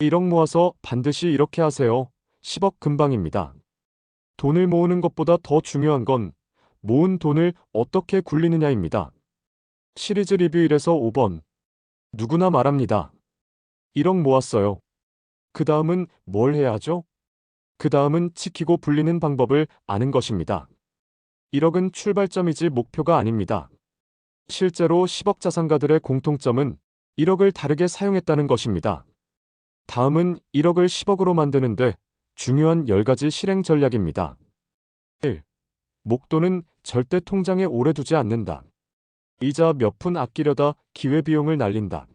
1억 모아서 반드시 이렇게 하세요. 10억 금방입니다. 돈을 모으는 것보다 더 중요한 건 모은 돈을 어떻게 굴리느냐입니다. 시리즈 리뷰 1에서 5번. 누구나 말합니다. 1억 모았어요. 그 다음은 뭘 해야 하죠? 그 다음은 지키고 불리는 방법을 아는 것입니다. 1억은 출발점이지 목표가 아닙니다. 실제로 10억 자산가들의 공통점은 1억을 다르게 사용했다는 것입니다. 다음은 1억을 10억으로 만드는데 중요한 10가지 실행 전략입니다. 1. 목돈은 절대 통장에 오래 두지 않는다. 이자 몇 푼 아끼려다 기회비용을 날린다.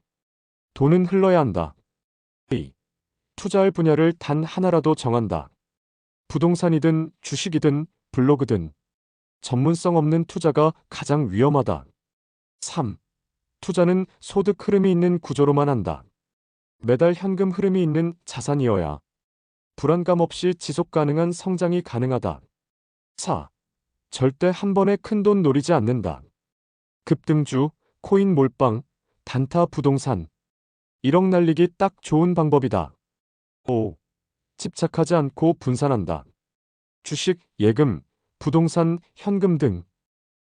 돈은 흘러야 한다. 2. 투자할 분야를 단 하나라도 정한다. 부동산이든 주식이든 블로그든 전문성 없는 투자가 가장 위험하다. 3. 투자는 소득 흐름이 있는 구조로만 한다. 매달 현금 흐름이 있는 자산이어야 불안감 없이 지속 가능한 성장이 가능하다. 4. 절대 한 번에 큰 돈 노리지 않는다. 급등주, 코인 몰빵, 단타 부동산. 1억 날리기 딱 좋은 방법이다. 5. 집착하지 않고 분산한다. 주식, 예금, 부동산, 현금 등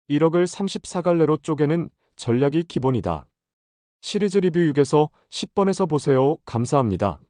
1억을 34갈래로 쪼개는 전략이 기본이다. 시리즈 리뷰 6에서 10번에서 보세요. 감사합니다.